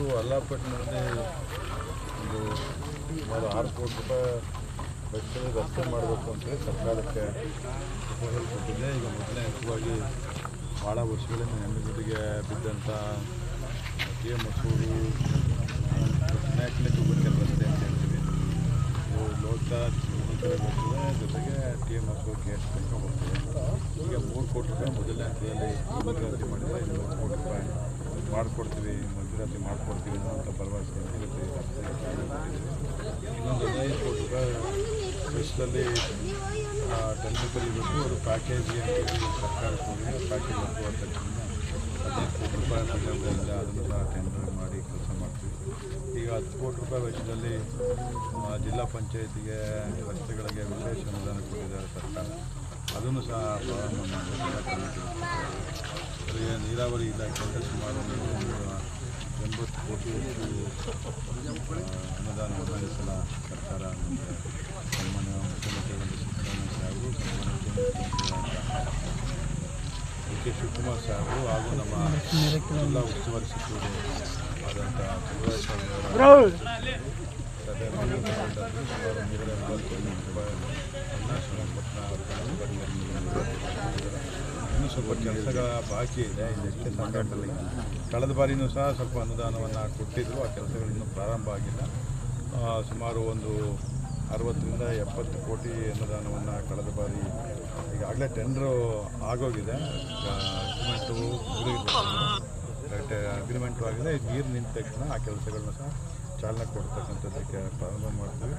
ಶ್ರೀರಂಗಪಟ್ಟಣದಲ್ಲಿ ಒಂದು ಸುಮಾರು ಆರು ಕೋಟಿ ರೂಪಾಯಿ ವೆಚ್ಚದಲ್ಲಿ ರಸ್ತೆ ಮಾಡಬೇಕು ಅಂತೇಳಿ ಸರ್ಕಾರಕ್ಕೆ ಪ್ರಪೋಸಲ್ ಕೊಟ್ಟಿದೆ. ಈಗ ಮೊದಲನೇ ಹಂತವಾಗಿ ಭಾಳ ವರ್ಷಗಳಿಂದ ಜೊತೆಗೆ ಬಿದ್ದಂಥ ಕೆ ಮಸೂರು ನಾಯಕನೇ ತುಗುರ್ಕೆರೆ ರಸ್ತೆ ಅಂತ ಹೇಳ್ತೀವಿ. ತುಗುರ್ಕೆರೆ ಬರ್ತದೆ ಜೊತೆಗೆ T M S K S ತನಕ ಬರ್ತದೆ ಈಗ ಮೂರು ಕೋಟಿ ರೂಪಾಯಿ ಮೊದಲನೇ ಹಂತದಲ್ಲಿ ಅಭಿವೃದ್ಧಿ ಮಾಡಿದರೆ ಇನ್ನು ಕೋಟಿ ರೂಪಾಯಿ ಮಾಡಿಕೊಡ್ತೀವಿ ಮಂಜೂರಾತಿ ಮಾಡಿಕೊಡ್ತೀವಿ ಅನ್ನೋಂಥ ಭರವಸೆ ಇನ್ನೊಂದು ಹದಿನೈದು ಕೋಟಿ ರೂಪಾಯಿ ವೆಚ್ಚದಲ್ಲಿ ಟೆಂಡರ್ ಕರಿಬೇಕು ಅದು ಪ್ಯಾಕೇಜ್ ಸರ್ಕಾರಕ್ಕೆ ಹೋಗಿ ಪ್ಯಾಕೇಜ್ ಅಂತ ತಕ್ಷಣ ಹದಿನೈದು ಕೋಟಿ ರೂಪಾಯಿ ಪ್ರಜಾಬದಿಂದ ಅದನ್ನು ಸಹ ಟೆಂಡರ್ ಮಾಡಿ ಕೆಲಸ ಮಾಡ್ತೀವಿ. ಈಗ ಹತ್ತು ಕೋಟಿ ರೂಪಾಯಿ ವೆಚ್ಚದಲ್ಲಿ ಜಿಲ್ಲಾ ಪಂಚಾಯತಿಗೆ ರಸ್ತೆಗಳಿಗೆ ವಿಶೇಷ ಅನುದಾನ ಕೊಟ್ಟಿದ್ದಾರೆ ಸರ್ಕಾರ. ಅದನ್ನು ಸಹ ಪ್ರಾರಂಭ ಮಾಡಿ ನೀರಾವರಿ ಇಲಾಖೆಯಿಂದ ಸುಮಾರು ಎಂಬತ್ತು ಕೋಟಿ ಅನುದಾನ ಒದಗಿಸಲ ಸಲ ಸರ್ಕಾರ ಸನ್ಮಾನ್ಯ ಸಿದ್ದರಾಮಯ್ಯ ಸಾಹೇಬರು ಸನ್ಮಾನ್ಯ ಕೆ ಶಿವಕುಮಾರ್ ಸಾಹೇಬರು ಹಾಗೂ ನಮ್ಮ ಜಿಲ್ಲಾ ಉಸ್ತುವಾರಿ ಸಚಿವರು ಆದಂಥ ಸಭೆಯಲ್ಲಿ ಮಾಡಿಕೊಂಡು ಸುಮಾರು ನೂರ ಎಂಬತ್ತು ಸ್ವಲ್ಪ ಕೆಲಸಗಳ ಬಾಕಿ ಇದೆ, ಇದಕ್ಕೆ ಸಂಘಟನೆ ಕಳೆದ ಬಾರಿನೂ ಸಹ ಸ್ವಲ್ಪ ಅನುದಾನವನ್ನು ಕೊಟ್ಟಿದ್ದರು ಆ ಕೆಲಸಗಳಿನ್ನು ಪ್ರಾರಂಭ ಆಗಿಲ್ಲ. ಸುಮಾರು ಒಂದು ಅರವತ್ತರಿಂದ ಎಪ್ಪತ್ತು ಕೋಟಿ ಅನುದಾನವನ್ನು ಕಳೆದ ಬಾರಿ ಈಗಾಗಲೇ ಟೆಂಡ್ರು ಆಗೋಗಿದೆ. ಅಗ್ರಿಮೆಂಟು ಅಗ್ರಿಮೆಂಟು ಆಗಿದೆ. ನೀರು ನಿಂತ ತಕ್ಷಣ ಆ ಕೆಲಸಗಳನ್ನ ಸಹ ಚಾಲನೆ ಕೊಡ್ತಕ್ಕಂಥದ್ದಕ್ಕೆ ಪ್ರಾರಂಭ ಮಾಡ್ತೀವಿ.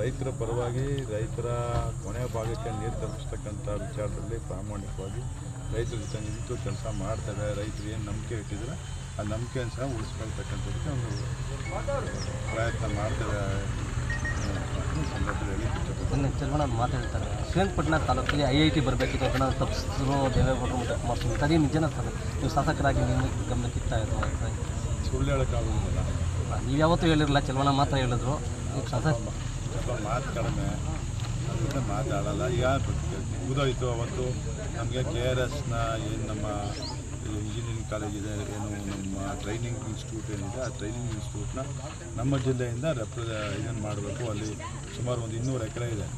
ರೈತರ ಪರವಾಗಿ ರೈತರ ಕೊನೆಯ ಭಾಗಕ್ಕೆ ನೀರು ತಲುಪಿಸ್ತಕ್ಕಂಥ ವಿಚಾರದಲ್ಲಿ ಪ್ರಾಮಾಣಿಕವಾಗಿ ರೈತರ ಜೊತೆ ನಿಂತು ಕೆಲಸ ಮಾಡ್ತಾರೆ ರೈತರು ಏನು ನಂಬಿಕೆ ಇಟ್ಟಿದ್ರೆ ಆ ನಂಬಿಕೆಯನ್ನು ಸಹ ಉಳಿಸ್ಕೊಳ್ತಕ್ಕಂಥದ್ದಕ್ಕೆ ಒಂದು ಪ್ರಯತ್ನ ಮಾಡ್ತೇವೆ ಸಂದರ್ಭದಲ್ಲಿ ಮೊನ್ನೆ ಮಾತಾಡ್ತಾರೆ ಶ್ರೀರಂಗಪಟ್ಟಣ ತಾಲೂಕಲ್ಲಿ ಐ ಐ ಟಿ ಬರಬೇಕಿತ್ತು ಅದನ್ನು ತಪ್ಪಿಸಿದ್ರು ದೇವೇಗೌಡರು ಮತ್ತು ಕುಮಾರಸ್ವಾಮಿ ಅದೇ ನಿಜನ ಸರ್ ನೀವು ಶಾಸಕರಾಗಿ ನಿಮಗೆ ಗಮನಕ್ಕೆ ಇದು ಸುಳ್ಳು ಹೇಳೋಕ್ಕಾಗೋದಿಲ್ಲ ನೀವು ಯಾವತ್ತೂ ಹೇಳಿರಲಿಲ್ಲ ಚಲವಣ ಮಾತ್ರ ಹೇಳಿದ್ರು. ಶಾಸಕ ಮಾತು ಕಡಿಮೆ. ಅದರಿಂದ ಮಾತಾಡಲ್ಲ. ಈಗ ಮುಗಿದೋಯ್ತು ಅವತ್ತು. ನಮಗೆ ಕೆ ಆರ್ ಎಸ್ನ ಏನು ನಮ್ಮ ಇಂಜಿನಿಯರಿಂಗ್ ಕಾಲೇಜ್ ಇದೆ, ಏನು ನಮ್ಮ ಟ್ರೈನಿಂಗ್ ಇನ್ಸ್ಟಿಟ್ಯೂಟ್ ಏನಿದೆ, ಆ ಟ್ರೈನಿಂಗ್ ಇನ್ಸ್ಟಿಟ್ಯೂಟ್ನ ನಮ್ಮ ಜಿಲ್ಲೆಯಿಂದ ರೆಪ್ರೆ ಇದನ್ನು ಮಾಡಬೇಕು. ಅಲ್ಲಿ ಸುಮಾರು ಒಂದು ಇನ್ನೂರು ಎಕರೆ ಇದೆ.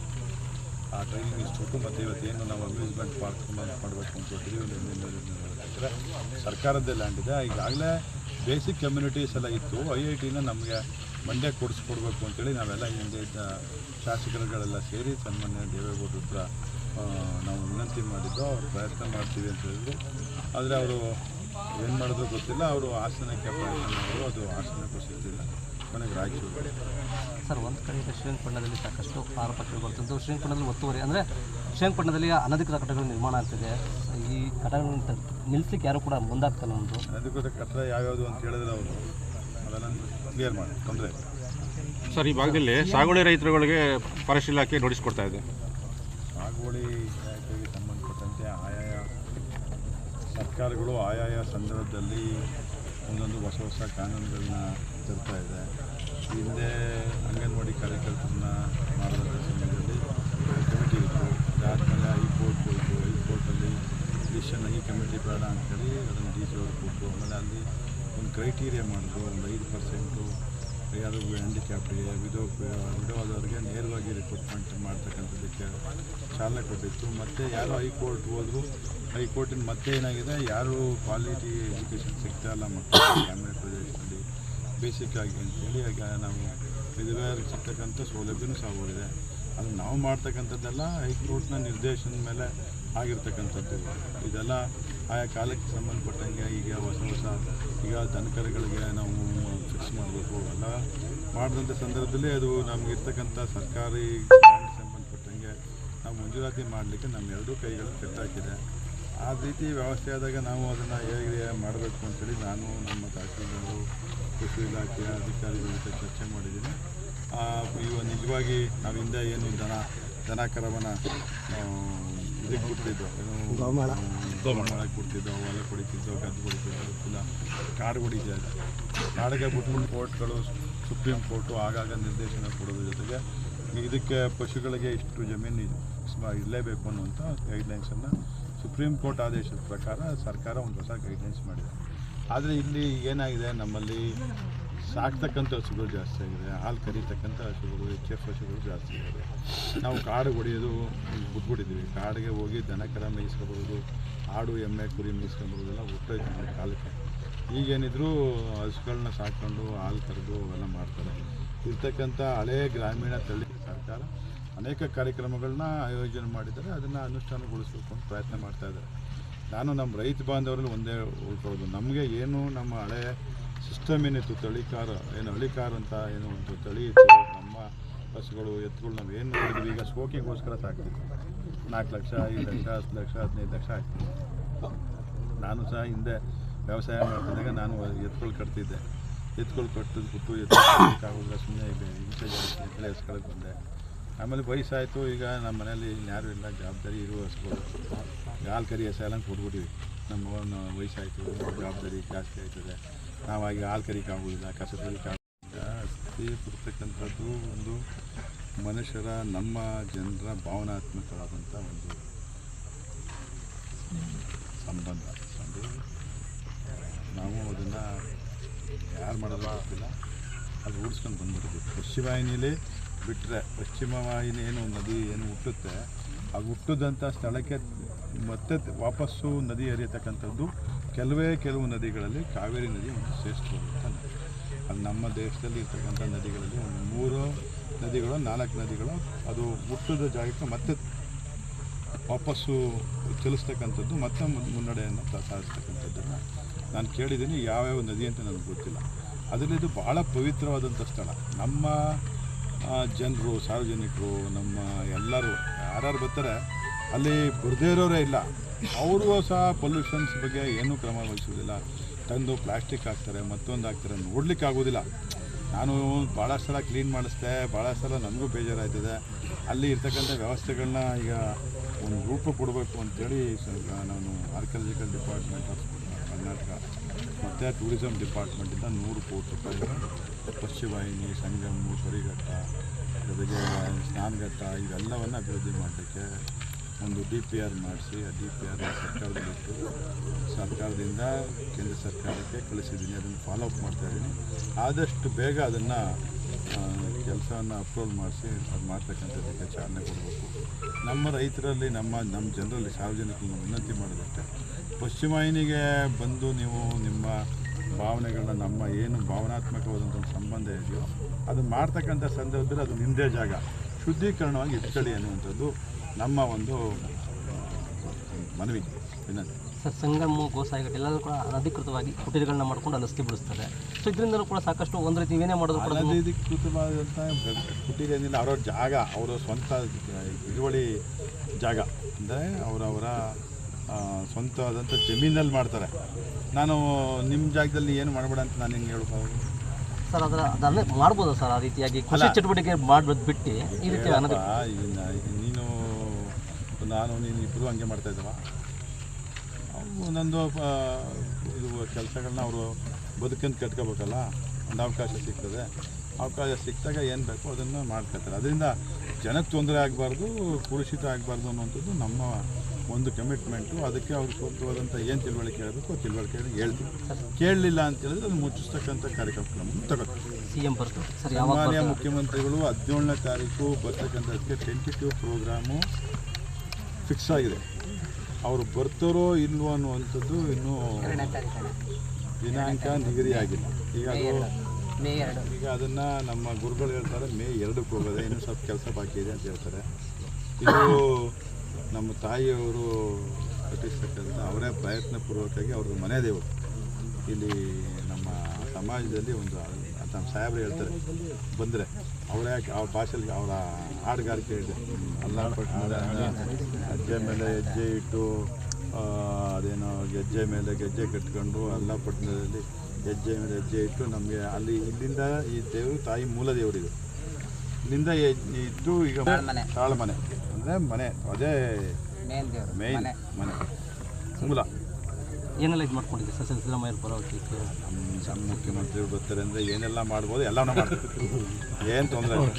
ಆ ಟ್ರೈನಿಂಗ್ ಇನ್ಸ್ಟಿಟ್ಯೂಟು ಮತ್ತು ಇವತ್ತೇನು ನಾವು ಅಮ್ಯೂಸ್ಮೆಂಟ್ ಪಾರ್ಕ್ ಮಾಡಬೇಕು ಅಂತ ಹೇಳ್ತೀವಿ ಒಂದು ಸರ್ಕಾರದ್ದೇ ಲ್ಯಾಂಡ್ ಇದೆ. ಈಗಾಗಲೇ ಬೇಸಿಕ್ ಕಮ್ಯುನಿಟೀಸ್ ಎಲ್ಲ ಇತ್ತು. ಐ ಐ ಟಿನ ನಮಗೆ ಮಂಡ್ಯ ಕೊಡಿಸ್ಕೊಡ್ಬೇಕು ಅಂತೇಳಿ ನಾವೆಲ್ಲ ಹಿಂದೆ ಇದ್ದ ಶಾಸಕರುಗಳೆಲ್ಲ ಸೇರಿ ಸನ್ಮಾನ್ಯ ದೇವೇಗೌಡರ ಹತ್ರ ನಾವು ವಿನಂತಿ ಮಾಡಿದ್ದು ಅವರು ಪ್ರಯತ್ನ ಮಾಡ್ತೀವಿ ಅಂತ ಹೇಳಿದ್ರು. ಆದರೆ ಅವರು ಏನು ಮಾಡಿದ್ರು ಗೊತ್ತಿಲ್ಲ ಅವರು ಆಸನಕ್ಕೆ ಪ್ರಯತ್ನ ಮಾಡಿದ್ರು ಅದು ಹಾಸನಕ್ಕೂ ಸಿಗ್ತಿಲ್ಲ. ಕೊನೆಗೆ ರಾಯಚೂರು. ಸರ್ ಒಂದು ಕಡೆ ಶ್ರೀರಂಗಪಟ್ಟಣದಲ್ಲಿ ಸಾಕಷ್ಟು ಆರೋಪಗಳು ಬರ್ತಿದ್ದು. ಶ್ರೀರಂಗಪಟ್ಟಣದಲ್ಲಿ ಒತ್ತುವರಿ ಅಂದರೆ ಶ್ರೀರಂಗಪಟ್ಟಣದಲ್ಲಿ ಅನಧಿಕೃತ ಕಟ್ಟಡಗಳು ನಿರ್ಮಾಣ ಆಗ್ತಿದೆ. ಈ ಕಟ್ಟಡಗಳನ್ನು ನಿಲ್ಲಿಸಲಿಕ್ಕೆ ಯಾರು ಕೂಡ ಮುಂದಾಗ್ತಲ್ಲ ಒಂದು? ಅನಧಿಕೃತ ಕಟ್ಟಡ ಯಾವ್ಯಾವುದು ಅಂತ ಹೇಳಿದ್ರೆ ಅವರು. ಕ್ಲಿಯರ್ ಮಾಡಿ ತೊಂದರೆ ಸರ್ ಈ ಭಾಗದಲ್ಲಿ ಸಾಗುವಳಿ ರೈತರುಗಳಿಗೆ ಫಾರೆಸ್ಟ್ ಇಲಾಖೆ ನೋಟಿಸ್ ಕೊಡ್ತಾ ಇದೆ. ಸಾಗುವಳಿ ಇಲಾಖೆಗೆ ಸಂಬಂಧಪಟ್ಟಂತೆ ಆಯಾಯ ಸರ್ಕಾರಗಳು ಆಯಾಯ ಸಂದರ್ಭದಲ್ಲಿ ಒಂದೊಂದು ಹೊಸ ಹೊಸ ಕಾನೂನುಗಳನ್ನ ತರ್ತಾ ಇದೆ. ಹಿಂದೆ ಅಂಗನವಾಡಿ ಕಾರ್ಯಕರ್ತರನ್ನ ಮಾರ್ಗದರ್ಶನದಲ್ಲಿ ಸಮಯದಲ್ಲಿ ಕಮಿಟಿ ಇತ್ತು. ಅದಾದಮೇಲೆ ಹೈಕೋರ್ಟ್ ಹೋಯಿತು. ಹೈಕೋರ್ಟಲ್ಲಿ ಡಿಸಿಷನ್ ಈ ಕಮಿಟಿ ಬೇಡ ಅಂತೇಳಿ ಅದನ್ನು ಡಿ ಸಿ ಅವ್ರಿಗೆ ಕೊಟ್ಟು ಆಮೇಲೆ ಅಲ್ಲಿ ಒಂದು ಕ್ರೈಟೀರಿಯಾ ಮಾಡಿದ್ರು, ಒಂದು ಐದು ಪರ್ಸೆಂಟು ಯಾರಿಗೂ ಹ್ಯಾಂಡಿಕ್ಯಾಪ್ಗೆ ವಿಡೋ ಆದವ್ರಿಗೆ ನೇರವಾಗಿ ರಿಕ್ರೂಟ್ಮೆಂಟ್ ಮಾಡ್ತಕ್ಕಂಥದ್ದಕ್ಕೆ ಚಾಲನೆ ಕೊಟ್ಟಿತ್ತು. ಮತ್ತು ಯಾರು ಹೈಕೋರ್ಟ್ ಹೋದ್ರು ಹೈಕೋರ್ಟಿನ ಮತ್ತೆ ಏನಾಗಿದೆ, ಯಾರು ಕ್ವಾಲಿಟಿ ಎಜುಕೇಷನ್ ಸಿಗ್ತಾ ಇಲ್ಲ ಮಕ್ಕಳು ಗ್ರಾಮೀಣ ಪ್ರದೇಶದಲ್ಲಿ. ಬೇಸಿಕ್ ಆಗಿ ಅಂತೇಳಿ, ಈಗ ನಾವು ವಿಧವೆಯರಿಗೆ ಸಿಗ್ತಕ್ಕಂಥ ಸೌಲಭ್ಯನೂ ಸಹ ಹೋಗಿದೆ. ಅದು ನಾವು ಮಾಡ್ತಕ್ಕಂಥದ್ದೆಲ್ಲ ಹೈಕೋರ್ಟ್ನ ನಿರ್ದೇಶನದ ಮೇಲೆ ಆಗಿರ್ತಕ್ಕಂಥದ್ದು. ಇದೆಲ್ಲ ಆಯಾ ಕಾಲಕ್ಕೆ ಸಂಬಂಧಪಟ್ಟಂಗೆ ಈಗ ಹೊಸ ಹೊಸ ಈಗ ದನಕರುಗಳಿಗೆ ನಾವು ಫಿಕ್ಸ್ ಮಾಡಬೇಕು. ಎಲ್ಲ ಮಾಡಿದಂಥ ಸಂದರ್ಭದಲ್ಲಿ ಅದು ನಮಗಿರ್ತಕ್ಕಂಥ ಸರ್ಕಾರಿ ಸಂಬಂಧಪಟ್ಟಂಗೆ ನಾವು ಮಂಜೂರಾತಿ ಮಾಡಲಿಕ್ಕೆ ನಮ್ಮ ಎರಡೂ ಕೈಗಳು ಕೆಟ್ಟಾಕಿದೆ ಆ ರೀತಿ ವ್ಯವಸ್ಥೆ ಆದಾಗ ನಾವು ಅದನ್ನು ಹೇಗೆ ಮಾಡಬೇಕು ಅಂತೇಳಿ ನಾನು ನಮ್ಮ ತಹಸೀಲ್ದಾರರು ಕೃಷಿ ಇಲಾಖೆಯ ಅಧಿಕಾರಿಗಳ ಜೊತೆ ಚರ್ಚೆ ಮಾಡಿದ್ದೀನಿ. ಆ, ಇವ ನಿಜವಾಗಿ ನಾವು ಹಿಂದೆ ಏನು ದನ ದನ ಕರವನ ಇದಕ್ಕೆ ಕೊಡ್ತಿದ್ದೋ ಏನು ಗೋಮಾಳಕ್ಕೆ ಕೊಡ್ತಿದ್ದೋ ಹೊಲ ಕೊಡಿತಿದ್ದೋ ಗದ್ದು ಕೊಡಿತಿದ್ದೋ ಇಲ್ಲ ಕಾಡು ಹೊಡಿತಾ ಇದೆ ಕಾಡಿಗೆ ಬಿಟ್ಬಿಟ್ಟು ಕೋರ್ಟ್ಗಳು ಸುಪ್ರೀಂ ಕೋರ್ಟು ಆಗಾಗ ನಿರ್ದೇಶನ ಕೊಡೋದ್ರ ಜೊತೆಗೆ ಇದಕ್ಕೆ ಪಶುಗಳಿಗೆ ಇಷ್ಟು ಜಮೀನು ಇರಲೇಬೇಕು ಅನ್ನುವಂಥ ಗೈಡ್ಲೈನ್ಸನ್ನು ಸುಪ್ರೀಂ ಕೋರ್ಟ್ ಆದೇಶದ ಪ್ರಕಾರ ಸರ್ಕಾರ ಒಂದು ಹೊಸ ಗೈಡ್ಲೈನ್ಸ್ ಮಾಡಿದೆ. ಆದರೆ ಇಲ್ಲಿ ಏನಾಗಿದೆ? ನಮ್ಮಲ್ಲಿ ಸಾಕ್ತಕ್ಕಂಥ ಹಸುಗಳು ಜಾಸ್ತಿ ಆಗಿದೆ. ಹಾಲು ಕರೀತಕ್ಕಂಥ ಹಸುಗಳು, ಎಚ್ ಎಫ್ ಹಸುಗಳು ಜಾಸ್ತಿ ಆಗಿದೆ. ನಾವು ಕಾಡು ಹೊಡೆಯೋದು ಬಿಟ್ಬಿಟ್ಟಿದ್ದೀವಿ ಕಾಡಿಗೆ ಹೋಗಿ ದನ ಕರ ಮೇಯಿಸ್ಕೊಬರೋದು ಆಡು, ಎಮ್ಮೆ, ಕುರಿ ಮೇಯಿಸ್ಕೊಂಬರೋದೆಲ್ಲ ಹುಟ್ಟೋಯ್ತು ಕಾಲಕ್ಕೆ. ಈಗೇನಿದ್ರು ಹಸುಗಳನ್ನ ಸಾಕೊಂಡು ಹಾಲು ಕರೆದು ಅವೆಲ್ಲ ಮಾಡ್ತಾರೆ. ಇರ್ತಕ್ಕಂಥ ಹಳೇ ಗ್ರಾಮೀಣ ತಳಿ ಸರ್ಕಾರ ಅನೇಕ ಕಾರ್ಯಕ್ರಮಗಳನ್ನ ಆಯೋಜನೆ ಮಾಡಿದ್ದಾರೆ. ಅದನ್ನು ಅನುಷ್ಠಾನಗೊಳಿಸಬೇಕು ಅಂತ ಪ್ರಯತ್ನ ಮಾಡ್ತಾ ಇದ್ದಾರೆ. ನಾನು ನಮ್ಮ ರೈತ ಬಾಂಧವರಲ್ಲಿ ಒಂದೇ ಉಳ್ಕೊಳ್ಳೋದು. ನಮಗೆ ಏನು ನಮ್ಮ ಹಳೆ ಸಿಸ್ಟಮ್ ಏನಿತ್ತು ತಳಿಕಾರ ಏನು ಹಳಿಕಾರ ಅಂತ ಏನು ಒಂದು ತಳಿ ಇತ್ತು, ನಮ್ಮ ಹಸುಗಳು, ಎತ್ತುಗಳು ನಾವು ಏನು ಮಾಡಿದ್ವಿ, ಈಗ ಸ್ಮೋಕಿಂಗ್ಗೋಸ್ಕರ ಸಾಕ್ತೀವಿ ನಾಲ್ಕು ಲಕ್ಷ, ಐದು ಲಕ್ಷ, ಹತ್ತು ಲಕ್ಷ, ಹದಿನೈದು ಲಕ್ಷ ಹಾಕ್ತೀವಿ ನಾನು ಸಹ ಹಿಂದೆ ವ್ಯವಸಾಯ ಮಾಡ್ತಿದ್ದಾಗ ನಾನು ಎತ್ತುಗಳು ಕಟ್ತಿದ್ದೆ. ಎತ್ತುಗಳು ಕಟ್ಟಿದ್ ಬಿಟ್ಟು ಎತ್ಕೊಳಕ್ಕಾಗೋದಿಲ್ಲ ಸುಮ್ಮನೆ ಅಂತ ಎಸ್ಕೊಳಕ್ಕೆ ಬಂದೆ. ಆಮೇಲೆ ವಯಸ್ಸಾಯಿತು, ಈಗ ನಮ್ಮ ಮನೇಲಿ ಯಾರು ಇಲ್ಲ, ಜವಾಬ್ದಾರಿ ಇರುವ ಹಾಲು ಕರಿ ಹಸ ಎಲ್ಲ ಕೊಟ್ಬಿಟ್ಟಿವಿ ನಮ್ಮ ವಯಸ್ಸಾಯಿತು, ಜವಾಬ್ದಾರಿ ಜಾಸ್ತಿ ಆಯ್ತದೆ. ನಾವಾಗಿ ಹಾಲು ಕರಿಕಾಗೋದಿಲ್ಲ ಕಸ ಕರಿಕಾಗೋದಿಲ್ಲ ಅಸ್ಥಿ ಬಿಡ್ತಕ್ಕಂಥದ್ದು ಒಂದು ಮನುಷ್ಯರ, ನಮ್ಮ ಜನರ ಭಾವನಾತ್ಮಕವಾದಂಥ ಒಂದು ಸಂಬಂಧ. ಒಂದು ನಾವು ಅದನ್ನು ಯಾರು ಮಾಡೋದು ಗೊತ್ತಿಲ್ಲ ಅದು ರೂಢಿಸ್ಕೊಂಡು ಬಂದ್ಬಿಡ್ತೀವಿ ಕೃಷಿ ವಾಹಿನಿಲಿ ಬಿಟ್ಟರೆ ಪಶ್ಚಿಮ ಏನು ನದಿ ಏನು ಹುಟ್ಟುತ್ತೆ ಆ ಹುಟ್ಟಿದಂಥ ಸ್ಥಳಕ್ಕೆ ಮತ್ತೆ ವಾಪಸ್ಸು ನದಿ ಹರಿಯತಕ್ಕಂಥದ್ದು ಕೆಲವೇ ಕೆಲವು ನದಿಗಳಲ್ಲಿ ಕಾವೇರಿ ನದಿ ಒಂದು ಶ್ರೇಷ್ಠವಾದಂಥ ನದಿ. ಅದು ನಮ್ಮ ದೇಶದಲ್ಲಿ ಇರ್ತಕ್ಕಂಥ ನದಿಗಳಲ್ಲಿ ಒಂದು ಮೂರು ನದಿಗಳು, ನಾಲ್ಕು ನದಿಗಳು, ಅದು ಹುಟ್ಟದ ಜಾಗಕ್ಕೆ ಮತ್ತೆ ವಾಪಸ್ಸು ಚಲಿಸ್ತಕ್ಕಂಥದ್ದು, ಮತ್ತೆ ಮುನ್- ಮುನ್ನಡೆಯನ್ನು ಸಾಧಿಸ್ತಕ್ಕಂಥದ್ದನ್ನು ನಾನು ಕೇಳಿದ್ದೀನಿ, ಯಾವ್ಯಾವ ನದಿ ಅಂತ ನನಗೆ ಗೊತ್ತಿಲ್ಲ. ಅದರಲ್ಲಿ ಇದು ಭಾಳ ಪವಿತ್ರವಾದಂಥ ಸ್ಥಳ. ನಮ್ಮ ಜನರು, ಸಾರ್ವಜನಿಕರು, ನಮ್ಮ ಎಲ್ಲರೂ ಯಾರ್ಯಾರು ಬರ್ತಾರೆ, ಅಲ್ಲಿ ಬರದೇ ಇರೋರೇ ಇಲ್ಲ. ಅವರು ಸಹ ಪೊಲ್ಯೂಷನ್ಸ್ ಬಗ್ಗೆ ಏನೂ ಕ್ರಮ ವಹಿಸೋದಿಲ್ಲ ತಂದು ಪ್ಲಾಸ್ಟಿಕ್ ಹಾಕ್ತಾರೆ, ಮತ್ತೊಂದು ಹಾಕ್ತಾರೆ, ನೋಡ್ಲಿಕ್ಕೆ ಆಗೋದಿಲ್ಲ ನಾನು ಭಾಳ ಸಲ ಕ್ಲೀನ್ ಮಾಡಿಸ್ದೆ ಭಾಳ ಸಲ ನನಗೂ ಬೇಜಾರಾಯ್ತದೆ. ಅಲ್ಲಿ ಇರ್ತಕ್ಕಂಥ ವ್ಯವಸ್ಥೆಗಳನ್ನ ಈಗ ಒಂದು ರೂಪ ಕೊಡಬೇಕು ಅಂತೇಳಿ ನಾನು ಆರ್ಕಿಯಾಲಜಿಕಲ್ ಡಿಪಾರ್ಟ್ಮೆಂಟ್ ಆಫ್ ಕರ್ನಾಟಕ ಮತ್ತು ಟೂರಿಸಮ್ ಡಿಪಾರ್ಟ್ಮೆಂಟಿಂದ ನೂರು ಕೋಟಿ ರೂಪಾಯಿ ಪಶ್ಚಿಮವಾಹಿನಿ ಸಂಗಮು ಸರಿಘಟ್ಟ ಜೊತೆಗೆ ಸ್ನಾನಘಟ್ಟ ಇವೆಲ್ಲವನ್ನು ಅಭಿವೃದ್ಧಿ ಮಾಡಲಿಕ್ಕೆ ಒಂದು ಡಿ ಪಿ ಆರ್ ಮಾಡಿಸಿ, ಆ ಡಿ ಪಿ ಆರ್ ಸರ್ಕಾರದಲ್ಲಿಟ್ಟು ಸರ್ಕಾರದಿಂದ ಕೇಂದ್ರ ಸರ್ಕಾರಕ್ಕೆ ಕಳಿಸಿದ್ದೀನಿ. ಅದನ್ನು ಫಾಲೋ ಅಪ್ ಮಾಡ್ತಾ ಇದ್ದೀನಿ. ಆದಷ್ಟು ಬೇಗ ಅದನ್ನು ಕೆಲಸವನ್ನು ಅಪ್ರೂವಲ್ ಮಾಡಿಸಿ ಅದು ಮಾಡ್ತಕ್ಕಂಥದ್ದಕ್ಕೆ ಚಾಲನೆ ಕೊಡಬೇಕು. ನಮ್ಮ ರೈತರಲ್ಲಿ, ನಮ್ಮ ನಮ್ಮ ಜನರಲ್ಲಿ ಸಾರ್ವಜನಿಕರಿಗೆ ವಿನಂತಿ ಮಾಡೋದಷ್ಟೇ. ಪಶ್ಚಿಮ ವಾಹಿನಿಗೆ ಬಂದು ನೀವು ನಿಮ್ಮ ಭಾವನೆಗಳನ್ನ ನಮ್ಮ ಏನು ಭಾವನಾತ್ಮಕವಾದಂಥ ಒಂದು ಸಂಬಂಧ ಇದೆಯೋ ಅದು ಮಾಡ್ತಕ್ಕಂಥ ಸಂದರ್ಭದಲ್ಲಿ ಅದು ನಿಮ್ಮದೇ ಜಾಗ ಶುದ್ಧೀಕರಣವಾಗಿ ಇಟ್ಕೊಳ್ಳಿ ಅನ್ನುವಂಥದ್ದು ನಮ್ಮ ಒಂದು ಮನವಿ ವಿನಂತಿ ಸರ್ ಸಂಗಮ ಗೋಸಾಯಿಗಟ್ಟೆ ಎಲ್ಲರೂ ಕೂಡ ಅನಧಿಕೃತವಾಗಿ ಕುಟೀರಗಳನ್ನ ಮಾಡ್ಕೊಂಡು ಅಲಸ್ತಿ ಬಿಡಿಸ್ತಾರೆ ಸೊ ಇದರಿಂದಲೂ ಕೂಡ ಸಾಕಷ್ಟು ಒಂದು ರೀತಿ ಏನೇ ಮಾಡೋದು ಕೂಡ ಅನಧಿಕೃತವಾದಂಥ ಕುಟೀರ ಏನಿಲ್ಲ ಅವರ ಜಾಗ ಅವರ ಸ್ವಂತ ಹಿಡುವಳಿ ಜಾಗ ಅಂದರೆ ಅವರವರ ಸ್ವಂತವಾದಂಥ ಜಮೀನಲ್ಲಿ ಮಾಡ್ತಾರೆ. ನಾನು ನಿಮ್ಮ ಜಾಗದಲ್ಲಿ ಏನು ಮಾಡಬೇಡ ಅಂತ ನಾನು ಹೆಂಗೆ ಹೇಳ್ಬೋದು ಸರ್ ಅದರ ಅದನ್ನೇ ಮಾಡ್ಬೋದಾ ಸರ್? ಆ ರೀತಿಯಾಗಿ ಕೃಷಿ ಚಟುವಟಿಕೆ ಮಾಡೋದು ಬಿಟ್ಟು ಈ ರೀತಿ ನೀನು ನಾನು ನೀನು ಇಬ್ಬರು ಹಂಗೆ ಮಾಡ್ತಾ ಇದ್ದಾವ? ನಂದು ಇದು ಕೆಲಸಗಳನ್ನ ಅವರು ಬದುಕಂತ ಕಟ್ಕೋಬೇಕಲ್ಲ? ಒಂದು ಅವಕಾಶ ಸಿಗ್ತದೆ. ಅವಕಾಶ ಸಿಕ್ಕಿದಾಗ ಏನು ಬೇಕೋ ಅದನ್ನು ಮಾಡ್ಕೊತಾರೆ. ಅದರಿಂದ ಜನಕ್ಕೆ ತೊಂದರೆ ಆಗಬಾರ್ದು ಕುರುಷಿತ ಆಗಬಾರ್ದು ಅನ್ನುವಂಥದ್ದು ನಮ್ಮ ಒಂದು ಕಮಿಟ್ಮೆಂಟು ಅದಕ್ಕೆ ಅವ್ರಿಗೆ ಸೂಕ್ತವಾದಂಥ ಏನು ತಿಳುವಳಿಕೆ ಹೇಳಬೇಕು ತಿಳುವಳಿಕೆ ಹೇಳ್ತೀವಿ ಕೇಳಲಿಲ್ಲ ಅಂತ ಹೇಳಿದ್ರೆ ಅದು ಮುಚ್ಚಿಸ್ತಕ್ಕಂಥ ಕಾರ್ಯಕ್ರಮವನ್ನು ತಗೋತೀವಿ ಸಿ ಎಂ ಬರ್ತದೆ ಸರ್ ಯಾವಾಗ ಸನ್ಮಾನ್ಯ ಬರ್ತದೆ? ಮುಖ್ಯಮಂತ್ರಿಗಳು ಹದಿನೇಳನೇ ತಾರೀಕು ಬರ್ತಕ್ಕಂಥದ್ದಕ್ಕೆ ಟೆಂಟಿಟಿವ್ ಪ್ರೋಗ್ರಾಮು ಫಿಕ್ಸ್ ಆಗಿದೆ. ಅವರು ಬರ್ತಾರೋ ಇಲ್ವೋ ಅನ್ನುವಂಥದ್ದು ಇನ್ನೂ ದಿನಾಂಕ ನಿಗದಿಯಾಗಿಲ್ಲ ಈಗ ಅದು ಈಗ ಅದನ್ನು ನಮ್ಮ ಗುರುಗಳು ಹೇಳ್ತಾರೆ ಮೇ ಎರಡಕ್ಕೆ ಹೋಗೋದೆ. ಇನ್ನೂ ಸ್ವಲ್ಪ ಕೆಲಸ ಬಾಕಿ ಇದೆ ಅಂತ ಹೇಳ್ತಾರೆ. ಇದು ನಮ್ಮ ತಾಯಿಯವರು ಕಟ್ಟಿಸ್ತಕ್ಕಂಥ ಅವರೇ ಪ್ರಯತ್ನಪೂರ್ವಕವಾಗಿ ಅವ್ರದ್ದು ಮನೆ ದೇವರು. ಇಲ್ಲಿ ನಮ್ಮ ಸಮಾಜದಲ್ಲಿ ಒಂದು ನಮ್ಮ ಸಾಹೇಬ್ರು ಹೇಳ್ತಾರೆ ಬಂದರೆ ಅವರೇ ಅವ್ರ ಭಾಷೆಯಲ್ಲಿ ಅವರ ಹಾಡುಗಾರಿಕೆ ಇದೆ. ಅಲ್ಲ ಹೆಜ್ಜೆ ಮೇಲೆ ಹೆಜ್ಜೆ ಇಟ್ಟು ಅದೇನೋ ಗೆಜ್ಜೆ ಮೇಲೆ ಗೆಜ್ಜೆ ಕಟ್ಕೊಂಡು ಅಲ್ಲಾಪಟ್ಟಣದಲ್ಲಿ ಹೆಜ್ಜೆ ಮೇಲೆ ಹೆಜ್ಜೆ ಇಟ್ಟು ನಮಗೆ ಅಲ್ಲಿ ಇಲ್ಲಿಂದ ಈ ದೇವರು ತಾಯಿ ಮೂಲ ದೇವರಿದೆ. ಇಲ್ಲಿಂದ ಇದ್ದು ಈಗ ತಾಳ್ಮನೆ ಅಂದರೆ ಮನೆ ಅದೇ ಮೇಯ್ನ್ ಮನೆ ಮೂಲ ಏನೆಲ್ಲ ಇದು ಮಾಡ್ಕೊಂಡಿದೆ ಸರ್ ಸಿದ್ದರಾಮಯ್ಯ ಬರೋಕ್ಕೆ ನಮ್ಮ ನಮ್ಮ ಮುಖ್ಯಮಂತ್ರಿಗಳು ಬರ್ತಾರೆ ಅಂದರೆ ಏನೆಲ್ಲ ಮಾಡ್ಬೋದು? ಎಲ್ಲನೂ ಮಾಡ್ತಾರೆ. ಏನು ತೊಂದರೆ ಇಲ್ಲ.